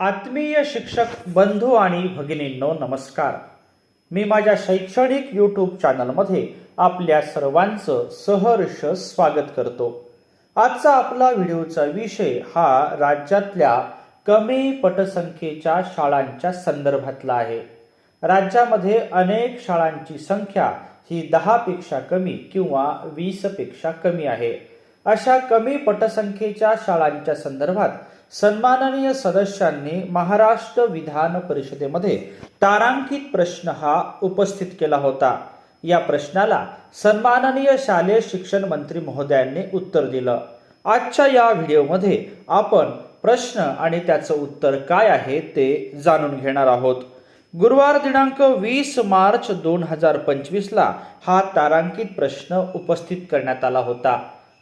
आत्मीय शिक्षक बंधू आणि भगिनींनो नमस्कार. मी माझ्या शैक्षणिक यूट्यूब चॅनलमध्ये आपल्या सर्वांचं सहर्ष स्वागत करतो. आजचा आपला व्हिडिओचा विषय हा राज्यातल्या कमी पटसंख्येच्या शाळांच्या संदर्भातला आहे. राज्यामध्ये अनेक शाळांची संख्या ही दहापेक्षा कमी किंवा वीसपेक्षा कमी आहे. अशा कमी पटसंख्येच्या शाळांच्या संदर्भात सन्माननीय सदस्यांनी महाराष्ट्र विधान परिषदेमध्ये तारांकित प्रश्न हा उपस्थित केला होता. या प्रश्नाला सन्माननीय शालेय शिक्षण मंत्री महोदयांनी उत्तर दिलं. आजच्या या व्हिडिओमध्ये आपण प्रश्न आणि त्याचं उत्तर काय आहे ते जाणून घेणार आहोत. गुरुवार दिनांक वीस मार्च दोन हजार पंचवीसला हा तारांकित प्रश्न उपस्थित करण्यात आला होता.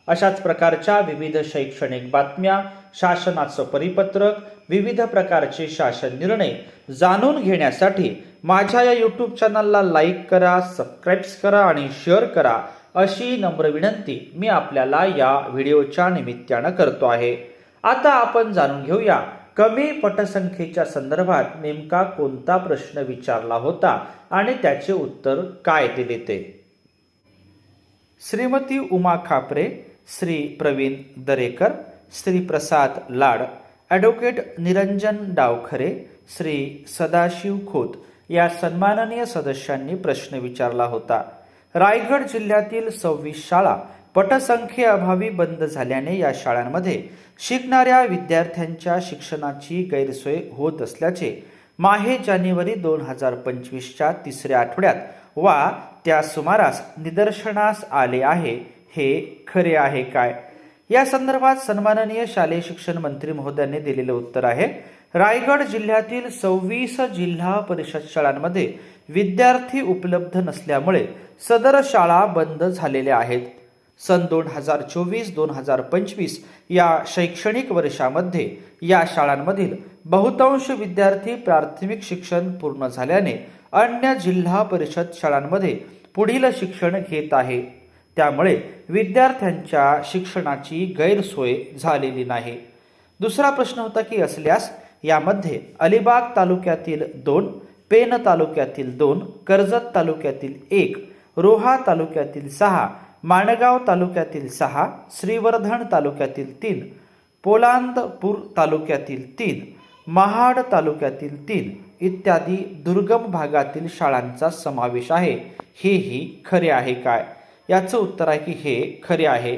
अशाच प्रकारच्या विविध शैक्षणिक बातम्या शासनाचं परिपत्रक विविध प्रकारचे शासन निर्णय जाणून घेण्यासाठी माझ्या या यूट्यूब चॅनलला लाईक करा सबस्क्राईब्स करा आणि शेअर करा अशी नम्र विनंती मी आपल्याला या व्हिडिओच्या निमित्तानं करतो आहे. आता आपण जाणून घेऊया कमी पटसंख्येच्या संदर्भात नेमका कोणता प्रश्न विचारला होता आणि त्याचे उत्तर काय दिले ते? श्रीमती उमा खापरे श्री प्रवीण दरेकर श्री प्रसाद लाड ॲडव्होकेट निरंजन डावखरे श्री सदाशिव खोत या सन्माननीय सदस्यांनी प्रश्न विचारला होता. रायगड जिल्ह्यातील सव्वीस शाळा पटसंख्येअभावी बंद झाल्याने या शाळांमध्ये शिकणाऱ्या विद्यार्थ्यांच्या शिक्षणाची गैरसोय होत असल्याचे माहे जानेवारी दोन हजार पंचवीसच्या तिसऱ्या आठवड्यात वा त्या सुमारास निदर्शनास आले आहे हे खरे आहे काय? या संदर्भात सन्माननीय शालेय शिक्षण मंत्री महोदयांनी दिलेलं उत्तर आहे. रायगड जिल्ह्यातील सव्वीस जिल्हा परिषद शाळांमध्ये विद्यार्थी उपलब्ध नसल्यामुळे सदर शाळा बंद झालेल्या आहेत. सन दोन हजार चोवीस दोन हजार पंचवीस या शैक्षणिक वर्षामध्ये या शाळांमधील बहुतांश विद्यार्थी प्राथमिक शिक्षण पूर्ण झाल्याने अन्य जिल्हा परिषद शाळांमध्ये पुढील शिक्षण घेत आहे. त्यामुळे विद्यार्थ्यांच्या शिक्षणाची गैरसोय झालेली नाही. दुसरा प्रश्न होता की असल्यास यामध्ये अलिबाग तालुक्यातील दोन पेन तालुक्यातील दोन कर्जत तालुक्यातील एक रोहा तालुक्यातील सहा माणगाव तालुक्यातील सहा श्रीवर्धन तालुक्यातील तीन पोलांदपूर तालुक्यातील तीन महाड तालुक्यातील तीन इत्यादी दुर्गम भागातील शाळांचा समावेश आहे. हेही खरे आहे काय? याचं उत्तर आहे की हे खरे आहे.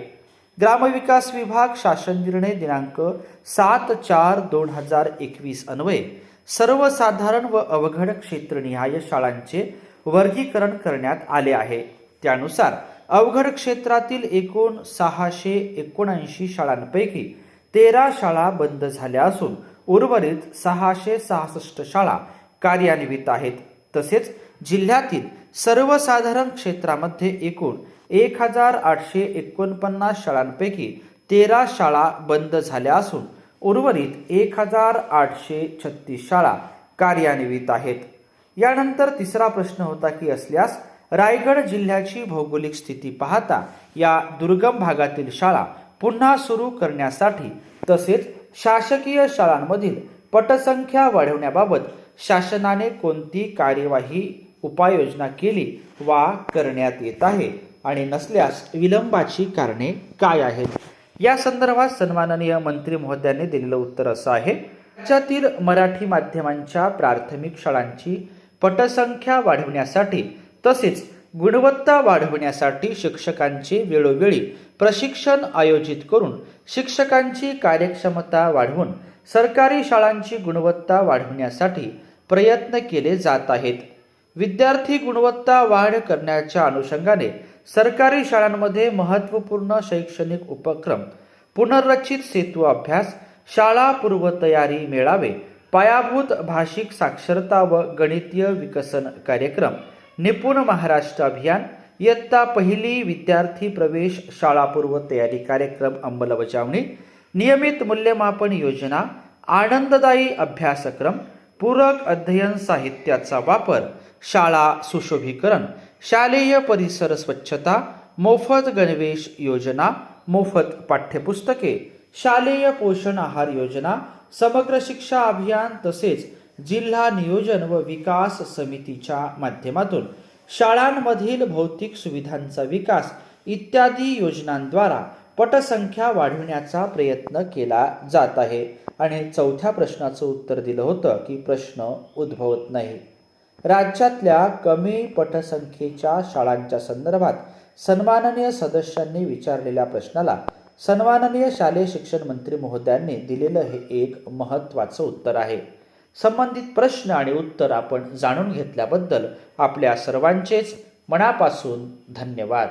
ग्रामविकास विभाग शासन निर्णय दिनांक सात चार दोन हजार एकवीस अन्वये सर्वसाधारण व अवघड क्षेत्रनिहाय शाळांचे वर्गीकरण करण्यात आले आहे. त्यानुसार अवघड क्षेत्रातील एकूण सहाशे एकोणऐंशी शाळांपैकी तेरा शाळा बंद झाल्या असून उर्वरित सहाशे सहासष्ट शाळा कार्यान्वित आहेत. तसेच जिल्ह्यातील सर्वसाधारण क्षेत्रामध्ये एकूण एक हजार आठशे एकोणपन्नास शाळांपैकी तेरा शाळा बंद झाल्या असून उर्वरित एक हजार आठशे छत्तीस शाळा कार्यान्वित आहेत. यानंतर तिसरा प्रश्न होता की असल्यास रायगड जिल्ह्याची भौगोलिक स्थिती पाहता या दुर्गम भागातील शाळा पुन्हा सुरू करण्यासाठी तसेच शासकीय शाळांमधील पटसंख्या वाढवण्याबाबत शासनाने कोणती कार्यवाही उपाययोजना केली वा करण्यात येत आहे आणि नसल्यास विलंबाची कारणे काय आहेत? या संदर्भात सन्माननीय मंत्री महोदयांनी दिलेलं उत्तर असं आहे. राज्यातील मराठी माध्यमांच्या प्राथमिक शाळांची पटसंख्या वाढवण्यासाठी तसेच गुणवत्ता वाढवण्यासाठी शिक्षकांचे वेळोवेळी प्रशिक्षण आयोजित करून शिक्षकांची कार्यक्षमता वाढवून सरकारी शाळांची गुणवत्ता वाढवण्यासाठी प्रयत्न केले जात आहेत. विद्यार्थी गुणवत्ता वाढ करण्याच्या अनुषंगाने सरकारी शाळांमध्ये महत्त्वपूर्ण शैक्षणिक उपक्रम पुनर्रचित सेतू अभ्यास शाळा पूर्वतयारी मेळावे पायाभूत भाषिक साक्षरता व गणितीय विकसन कार्यक्रम निपुण महाराष्ट्र अभियान. इयत्ता पहिली विद्यार्थी प्रवेश शाळापूर्व तयारी कार्यक्रम अंमलबजावणी. नियमित मूल्यमापन योजना. आनंददायी अभ्यासक्रम. पूरक अध्ययन साहित्याचा वापर. शाळा सुशोभीकरण. शालेय परिसर स्वच्छता. मोफत गणवेश योजना. मोफत पाठ्यपुस्तके. शालेय पोषण आहार योजना. समग्र शिक्षा अभियान तसेच जिल्हा नियोजन व विकास समितीच्या माध्यमातून शाळांमधील भौतिक सुविधांचा विकास इत्यादी योजनांद्वारा पटसंख्या वाढविण्याचा प्रयत्न केला जात आहे. आणि चौथ्या प्रश्नाचं उत्तर दिलं होतं की प्रश्न उद्भवत नाही. राज्यातल्या कमी पटसंख्येच्या शाळांच्या संदर्भात सन्माननीय सदस्यांनी विचारलेल्या प्रश्नाला सन्माननीय शालेय शिक्षण मंत्री महोदयांनी दिलेलं हे एक महत्त्वाचं उत्तर आहे. संबंधित प्रश्न आणि उत्तर आपण जाणून घेतल्याबद्दल आपल्या सर्वांचेच मनापासून धन्यवाद.